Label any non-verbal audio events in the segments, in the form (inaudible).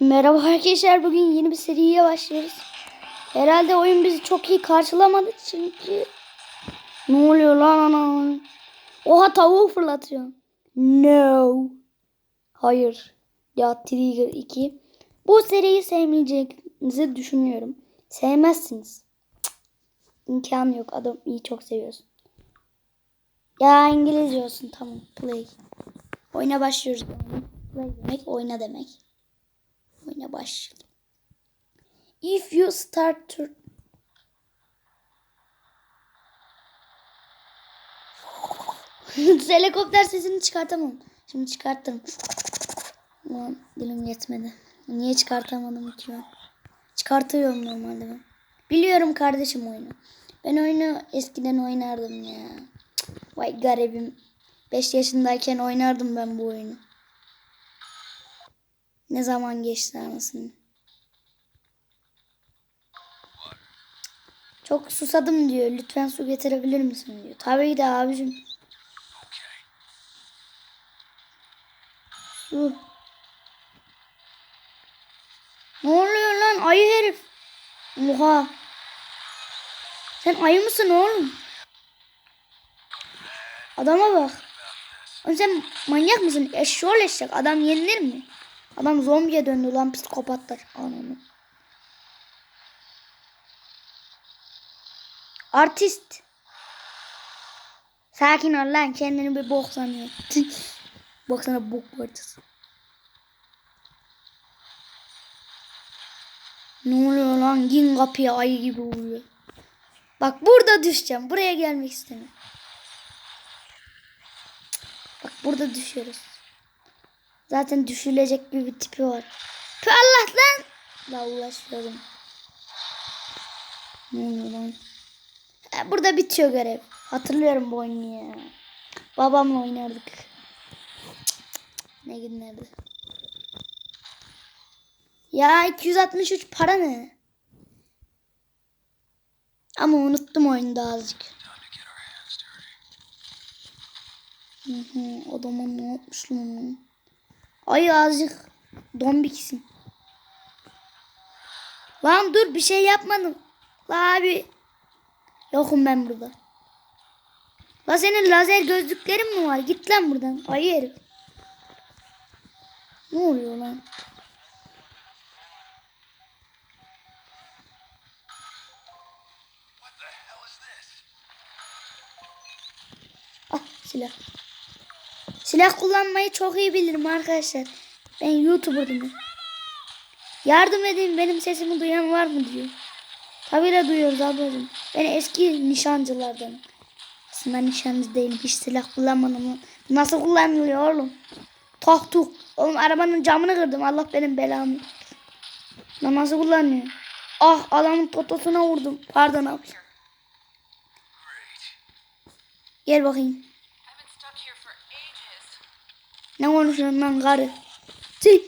Merhaba arkadaşlar bugün yeni bir seriye başlıyoruz. Herhalde oyun bizi çok iyi karşılamadı çünkü ne oluyor lan ana? Oha tavuğu fırlatıyor. No. Hayır. Ya Trigger 2. Bu seriyi sevmeyeceğinizi düşünüyorum. Sevmezsiniz. Cık. İmkanı yok. Adam iyi çok seviyorsun. Ya İngilizce olsun tamam. Play. Oyuna başlıyoruz. Play demek oyna demek. Oyuna başlayalım. If you start to (laughs) Helikopter sesini çıkartamam. Şimdi çıkartırım. Ulan dilim yetmedi. Niye çıkartamadım ki ben? Çıkartıyorum normalde ben. Biliyorum kardeşim oyunu. Ben oyunu eskiden oynardım ya. Cık, Vay garibim. 5 yaşındayken oynardım ben bu oyunu. Ne zaman geçti anasını. Çok susadım diyor. Lütfen su getirebilir misin diyor. Tabii de abicim. Su. Ne oluyor lan ayı herif? Oha. Sen ayı mısın oğlum? Adama bak. Oğlum sen manyak mısın? Eşşoğlu eşek. Adam yenilir mi? Adam zombiye döndü lan psikopatlar. Ananı. Artist. Sakin ol lan kendini bir bok sanıyor. (laughs) Baksana bok parçası. Ne oluyor lan? Gin kapıya ayı gibi vuruyor. Bak burada düşeceğim. Buraya gelmek istemiyorum. Bak burada düşüyoruz. Zaten düşülecek gibi bir tipi var. Tüh Allah lan. La ulaşıyorum. Ne oluyor lan? Ha, burada bitiyor görev. Hatırlıyorum bu oyunu ya. Babamla oynardık. Ne günlerdi. Ya 263 para ne? Ama unuttum oyunu da azıcık. Hı hı, adama ne yapmış lan? Ay azıcık dombiksin. Lan dur bir şey yapmadım. La abi. Yokum ben burada. La senin lazer gözlüklerin mi var? Git lan buradan. Ayı herif. Ne oluyor lan? Ah silah. Silah kullanmayı çok iyi bilirim arkadaşlar. Ben YouTuber'dım. ben. Yardım edin benim sesimi duyan var mı diyor. Tabii de duyuyoruz ablacığım. Ben eski nişancılardan. Aslında nişancı değilim. Hiç silah kullanmadım. Nasıl kullanılıyor oğlum? Tok tuk. Oğlum arabanın camını kırdım. Allah benim belamı. Nasıl kullanıyor? Ah adamın totosuna vurdum. Pardon abi. Gel bakayım. Ne konuşuyorsun lan karı? Sil.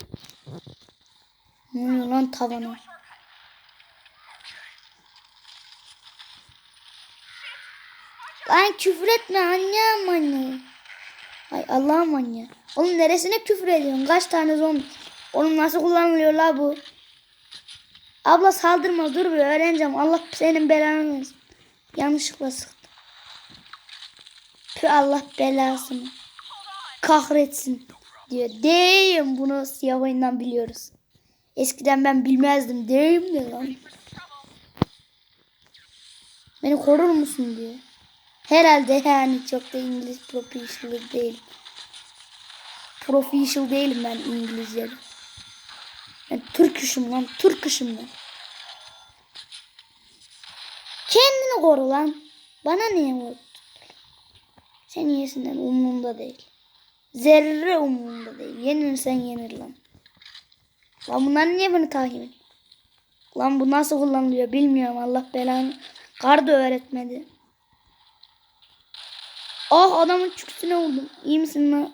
Ne oluyor lan tavana? Lan küfür etme anne anne. Ay Allah'ım anne. Oğlum neresine küfür ediyorsun? Kaç tane zombi? Oğlum nasıl kullanılıyor la bu? Abla saldırma dur bir öğreneceğim. Allah senin belanı versin. Yanlışlıkla sıktım. Tüh Allah belasını. Kahretsin diyor. Deyim bunu siyah oyundan biliyoruz. Eskiden ben bilmezdim. Deyim ne lan? Beni korur musun diyor. Herhalde yani çok da İngiliz professional değil. Professional değilim ben İngilizce'de. Ben Türküşüm lan. Türküşüm ben. Kendini koru lan. Bana niye vurdun? Sen iyisinden umurumda değil. Zerre umurumda değil. Yenirsen yenir lan. Lan bunlar niye beni takip ediyor? Lan bu nasıl kullanılıyor bilmiyorum. Allah belanı. Kar da öğretmedi. Ah adamın çüküsüne vurdum. İyi misin lan?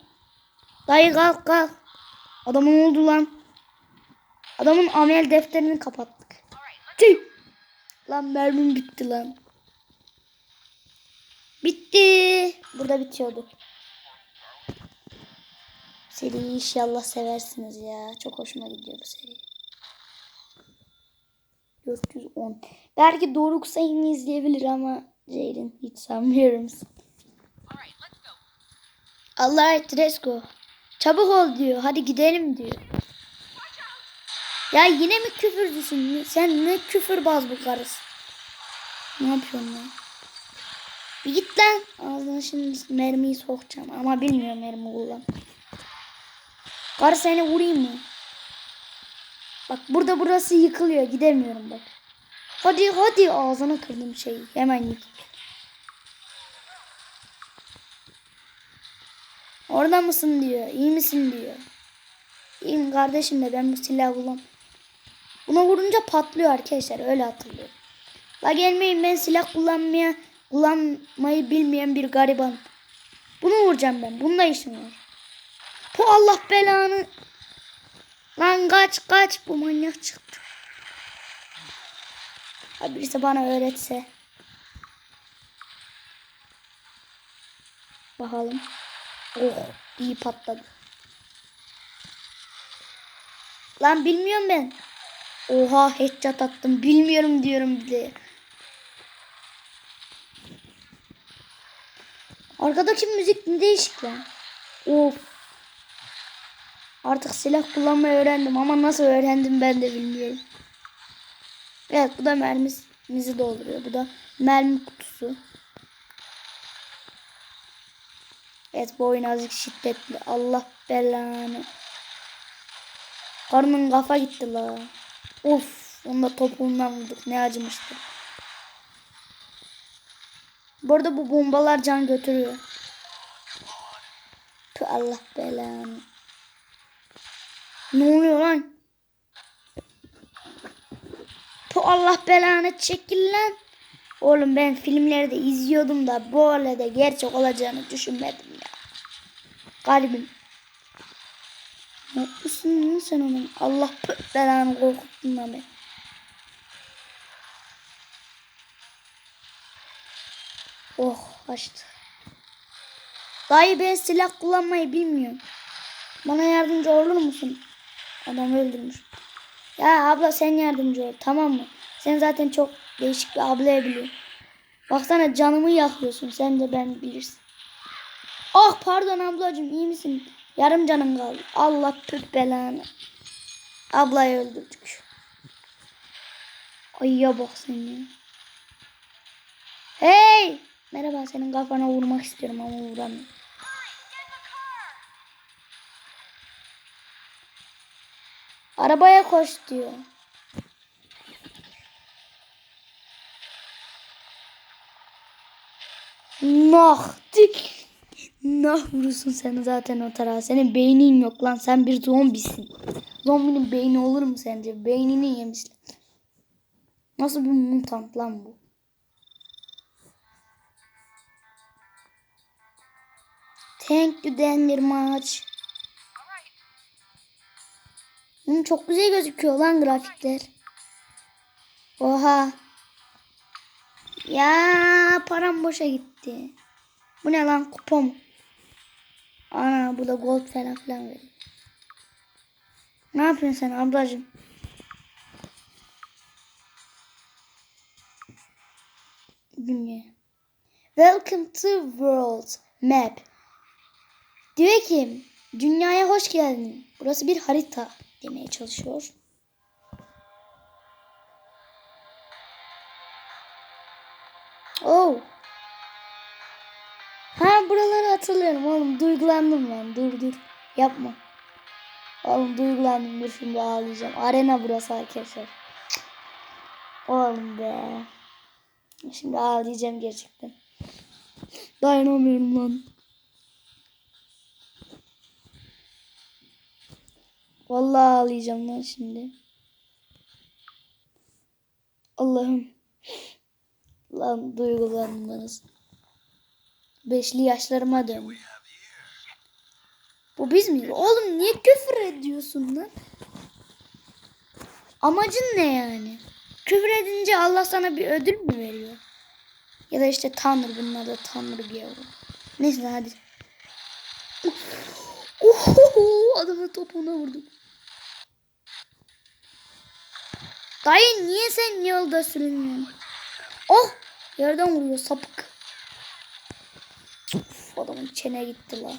Dayı kalk kalk. Adamın oldu lan. Adamın amel defterini kapattık. Tüh. Lan mermim bitti lan. Bitti. Burada bitiyordu. Seriyi inşallah seversiniz ya. Çok hoşuma gidiyor bu seri. 410. Belki Doruk Sayın'ı izleyebilir ama Ceylin hiç sanmıyorum. Allah let's go. Çabuk ol diyor. Hadi gidelim diyor. Ya yine mi küfürdüsün? Sen ne küfürbaz bu karısın? Ne yapıyorsun lan? Bir git lan. Ağzına şimdi mermiyi sokacağım. Ama bilmiyorum mermi kullan. Karı seni vurayım mı? Bak burada burası yıkılıyor. Gidemiyorum bak. Hadi hadi ağzına kırdım şeyi. Hemen yık. Orada mısın diyor. İyi misin diyor. İyiyim kardeşim de ben bu silahı kullan. Buna vurunca patlıyor arkadaşlar. Öyle hatırlıyorum. La gelmeyin ben silah kullanmaya kullanmayı bilmeyen bir gariban. Bunu vuracağım ben. Bununla işim var. Bu Allah belanı. Lan kaç kaç bu manyak çıktı. Ha birisi bana öğretse. Bakalım. Oh iyi patladı. Lan bilmiyorum ben. Oha headshot attım. Bilmiyorum diyorum bir de. Arkadaki müzik ne değişik lan. Of. Artık silah kullanmayı öğrendim ama nasıl öğrendim ben de bilmiyorum. Evet bu da mermimizi dolduruyor. Bu da mermi kutusu. Evet bu oyun azıcık şiddetli. Allah belanı. Karnın kafa gitti la. Of. Onu da topuğundan vurduk. Ne acımıştı. Bu arada bu bombalar can götürüyor. Tüh Allah belanı. Ne oluyor lan? Tüh Allah belanı çekil lan. Oğlum ben filmlerde izliyordum da böyle de gerçek olacağını düşünmedim ya. Kalbim. Ne yapmışsın lan sen onun? Allah belanı korkuttun lan beni. Oh açtı. Dayı ben silah kullanmayı bilmiyorum. Bana yardımcı olur musun? Adam öldürmüş. Ya abla sen yardımcı ol tamam mı? Sen zaten çok değişik bir ablaya biliyorsun. Baksana canımı yakıyorsun sen de ben bilirsin. Ah pardon ablacığım iyi misin? Yarım canım kaldı. Allah tüp belanı. Ablayı öldürdük. Ay ya bak sen ya. Hey! Merhaba senin kafana vurmak istiyorum ama vuramıyorum. Arabaya koş diyor. Nah. dik. Nah vurursun sen zaten o tarafa. Senin beynin yok lan. Sen bir zombisin. Zombinin beyni olur mu sence? Beynini yemişler. Nasıl bir mutant lan bu? Thank you Denver much. Hmm, çok güzel gözüküyor lan grafikler. Oha. Ya param boşa gitti. Bu ne lan kupon? Ana bu da gold falan filan veriyor. Ne yapıyorsun sen ablacığım? Bilmiyorum. Welcome to world map. Diyor ki dünyaya hoş geldin. Burası bir harita demeye çalışıyor. Oh. Ha buraları hatırlıyorum oğlum. Duygulandım lan. Dur dur. Yapma. Oğlum duygulandım. Dur şimdi ağlayacağım. Arena burası arkadaşlar. Oğlum be. Şimdi ağlayacağım gerçekten. Dayanamıyorum lan. Vallahi ağlayacağım lan şimdi. Allah'ım. Lan duygulanmanız. Beşli yaşlarıma dön. Bu biz miyiz? Oğlum niye küfür ediyorsun lan? Amacın ne yani? Küfür edince Allah sana bir ödül mü veriyor? Ya da işte Tanrı bunlar da Tanrı diyor. Neyse hadi. Oho, adamın topuğuna vurdum. Dayı niye sen yolda sürünüyorsun? Oh yerden vuruyor sapık. Uf, adamın çene gitti lan.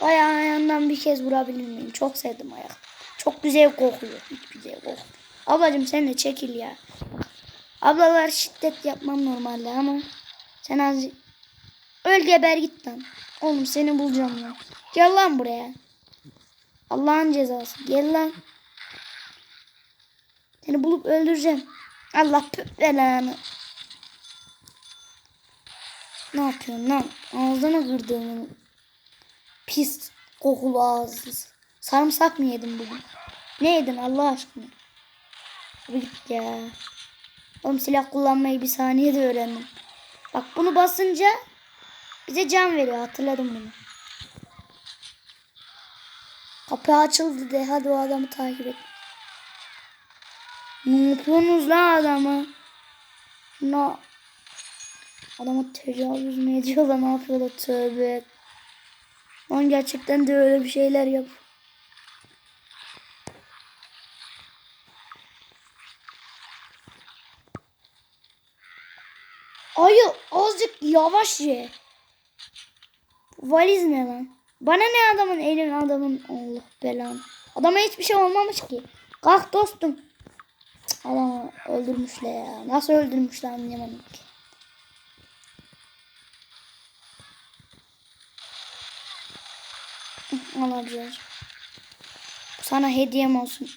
Dayı ayağından bir kez vurabilir miyim? Çok sevdim ayak. Çok güzel kokuyor. Hiç güzel kokuyor. Ablacım sen de çekil ya. Ablalar şiddet yapmam normalde ama sen az öl geber git lan. Oğlum seni bulacağım lan. Gel lan buraya. Allah'ın cezası. Gel lan. Seni bulup öldüreceğim. Allah belanı. Ne yapıyorsun lan? Ağzını kırdığını. Pis kokulu ağızsız. Sarımsak mı yedin bugün? Ne yedin Allah aşkına? Abi git ya. Oğlum silah kullanmayı bir saniyede öğrendim. Bak bunu basınca bize can veriyor. Hatırladım bunu. Kapı açıldı de hadi o adamı takip et. Yapıyorsunuz lan adamı? Ne? Adama tecavüz mü ediyorlar ne yapıyorlar tövbe. Lan gerçekten de öyle bir şeyler yap. Ayı azıcık yavaş ye. Valiz ne lan? Bana ne adamın elin adamın Allah belanı. Adama hiçbir şey olmamış ki. Kalk dostum. Adamı öldürmüşler ya. Nasıl öldürmüşler anlayamadım ki. Alabilir. Sana hediyem olsun.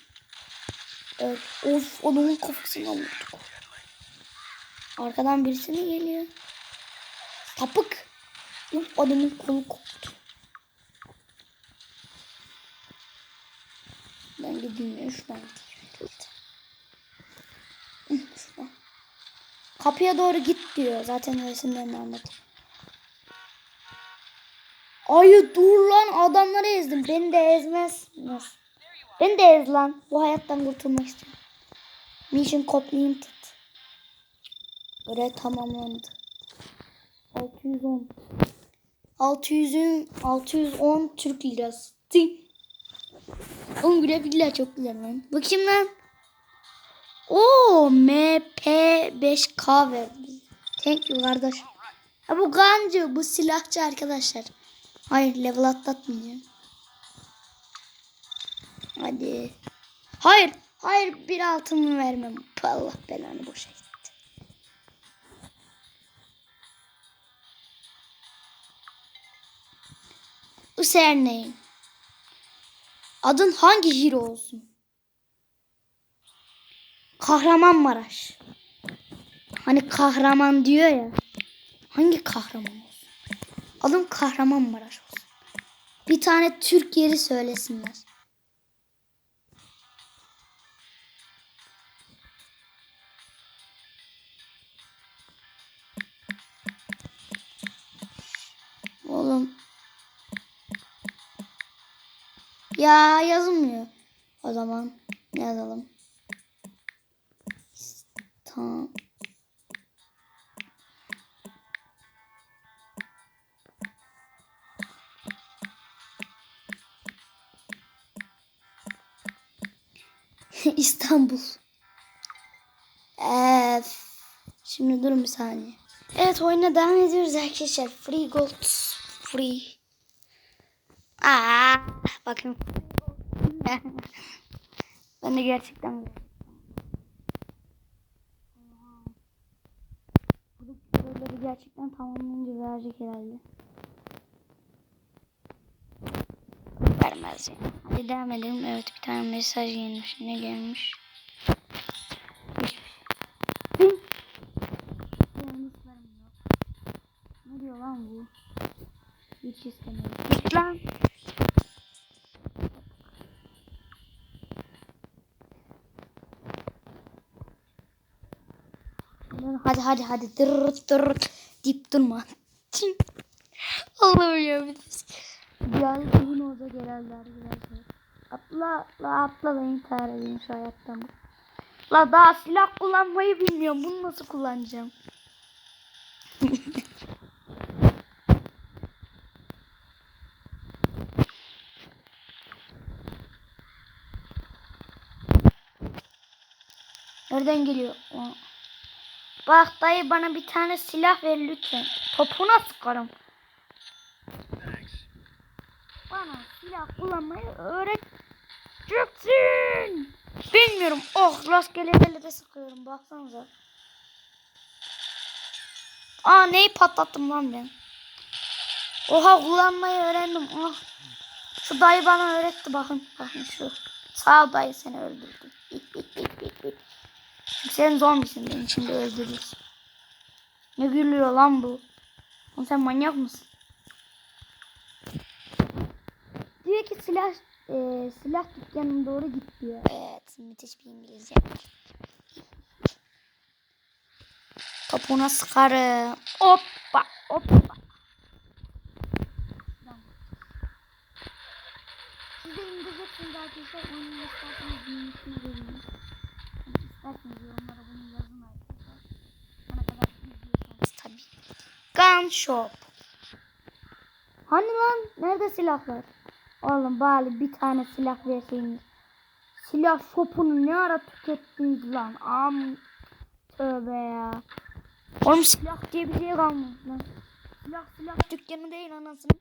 Evet. Of adamın kafasına vurduk. Arkadan birisi mi geliyor? Sapık. Uf adamın kolu koptu. Ben gideyim ya şuradan gideyim. Hı, Şuradan. Kapıya doğru git diyor. Zaten resimlerini anlatayım. Ayı dur lan adamları ezdim. Beni de ezmez. Beni de ez lan. Bu hayattan kurtulmak istiyorum. Mission completed. Görev tamamlandı. 610. 600'ün 610 Türk lirası. Oğlum grafikler çok güzel lan. Bakayım lan. Oo MP5K verdi. Thank you kardeş. Ha bu gancı, bu silahçı arkadaşlar. Hayır level atlatmayacağım. Hadi. Hayır. Hayır bir altımı vermem. Allah belanı boşa gitti. Üserneyin. Adın hangi hero olsun? Kahramanmaraş. Hani kahraman diyor ya. Hangi kahraman olsun? Adım Kahramanmaraş olsun. Bir tane Türk yeri söylesinler. Oğlum. Ya yazılmıyor. O zaman yazalım. Tamam. (laughs) İstanbul. Şimdi durun bir saniye. Evet oyuna devam ediyoruz arkadaşlar. Free gold. Free. Aa, bakın. (laughs) ben de gerçekten gerçekten tamamlayınca verecek herhalde. Vermez yani. Hadi devam edelim. Evet bir tane mesaj gelmiş. Ne gelmiş? Ne diyor lan bu? Hiç istemiyorum. Git lan. Hadi hadi hadi dırırt dırırt deyip durma. (laughs) Olmuyor bir de. Yani bugün olacak herhalde arkadaşlar. Atla atla atla da intihar edeyim şu hayattan. La daha silah kullanmayı bilmiyorum. Bunu nasıl kullanacağım? Nereden geliyor? O. Bak dayı bana bir tane silah ver lütfen. Topuna sıkarım. Bana silah kullanmayı öğreteceksin. Bilmiyorum. Oh rastgele de sıkıyorum. Baksanıza. Aa neyi patlattım lan ben? Oha kullanmayı öğrendim. Ah. Şu dayı bana öğretti bakın. Bakın şu. Sağ dayı seni öldürdüm. Sen zombisin beni şimdi öldürürsün. Ne gülüyor lan bu? Oğlum sen manyak mısın? Diyor ki silah e, silah dükkanına doğru git diyor. Evet müthiş bir İngilizce. Topuna sıkarım. Hoppa hoppa. Siz de indireceksiniz arkadaşlar. Oyunun isterseniz büyümüşünü verin. İsterseniz yorumlara bunu yazın arkadaşlar. Bana kadar izliyorsanız tabii. Gun Shop. Hani lan? Nerede silahlar? Oğlum bari bir tane silah verseydiniz. Silah shopunu ne ara tükettiniz lan? Am tövbe ya. Oğlum silah diye bir şey kalmadı lan. Silah silah dükkanı değil anasının.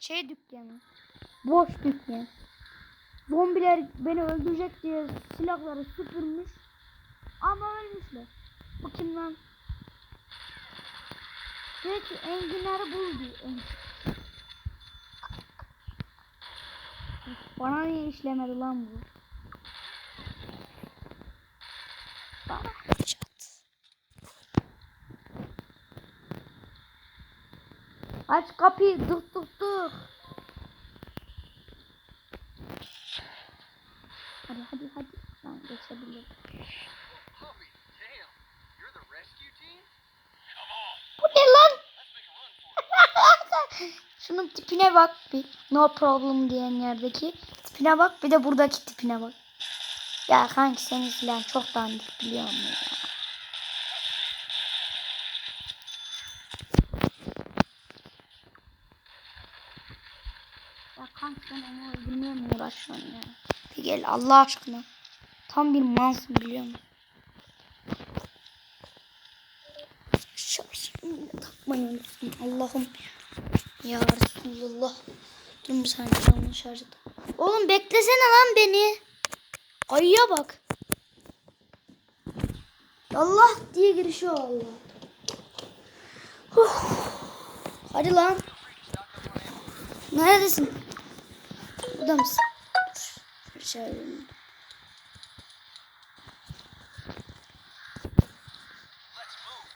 Şey dükkanı. Boş dükkan. Zombiler beni öldürecek diye silahları süpürmüş. Ama ölmüşler. Bu kim lan? Peki enginarı buldu. Bana niye işlemedi lan bu? Bana çat. Aç kapıyı dık dık dık. Hadi hadi hadi. Lan geçebilirim. Şunun tipine bak bir. No problem diyen yerdeki tipine bak. Bir de buradaki tipine bak. Ya kanki senin silahın çok dandik biliyor musun ya? Ya kanki sen onu öldürmeye mi uğraşıyorsun ya? Bir gel Allah aşkına. Tam bir mansın biliyor musun? Şarjını takmayı unuttum. Allah'ım. Ya Resulullah. Dur bir saniye şarj et. Oğlum beklesene lan beni. Ayıya bak. Allah diye girişiyor Allah. Huh. Hadi lan. Neredesin? Burada mısın? Dur. Şöyle şöyle. Let's move.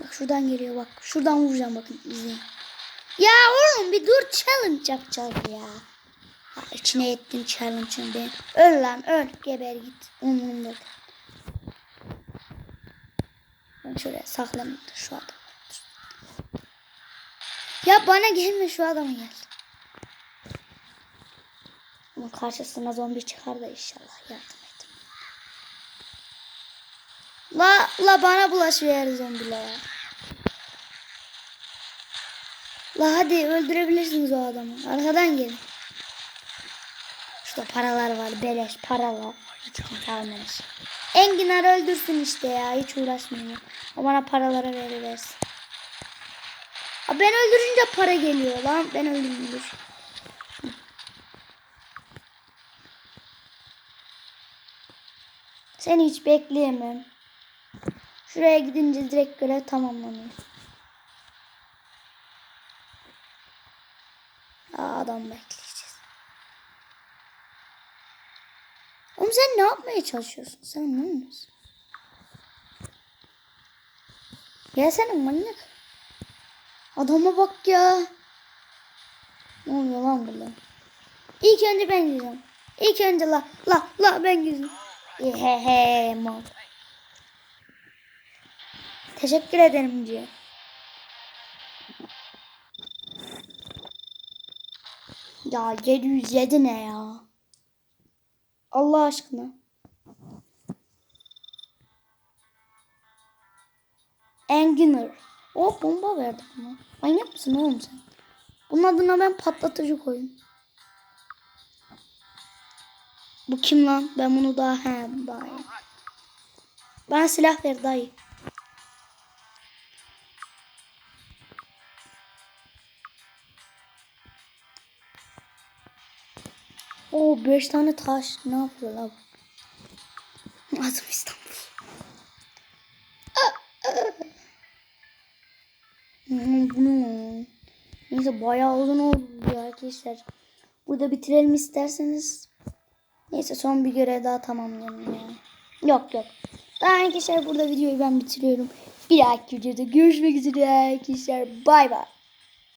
Bak şuradan geliyor bak. Şuradan vuracağım bakın izleyin. Ya oğlum bir dur challenge yapacağız ya. ya içine ettim challenge'ın ben. Öl lan öl. Geber git. Umurumda değil. Ben şöyle saklanayım şu adam. Ya bana gelme şu adama gel. Ama karşısına zombi çıkar da inşallah yardım et. La la bana bulaşıyor zombiler. La hadi öldürebilirsiniz o adamı. Arkadan gelin. Şurada paralar var. Beleş paralar. Hiç kimse almamış. Enginar öldürsün işte ya. Hiç uğraşmayın. O bana paralara veriversin. Ha ben öldürünce para geliyor lan. Ben öldürünce. Seni hiç bekleyemem. Şuraya gidince direkt görev tamamlanıyor. Aa, adam bekleyeceğiz. Oğlum sen ne yapmaya çalışıyorsun? Sen anlamıyor musun? Gelsene manyak. Adama bak ya. Ne oluyor lan burada? İlk önce ben gireceğim. İlk önce la la la ben gireceğim. He he mal. Teşekkür ederim diyor. Ya 707 ne ya? Allah aşkına. Engineer. O bomba verdi bana. Manyak mısın oğlum sen? Bunun adına ben patlatıcı koydum. Bu kim lan? Ben bunu daha he daha. Bana silah ver dayı. O beş tane taş. Ne yapıyor la bu? Adım İstanbul. Hmm, Bu ne? Neyse bayağı uzun oldu arkadaşlar. Burada bitirelim isterseniz. Neyse son bir görev daha tamamlayalım ya. Yok yok. Daha arkadaşlar burada videoyu ben bitiriyorum. Bir dahaki videoda görüşmek üzere arkadaşlar. Bay bay.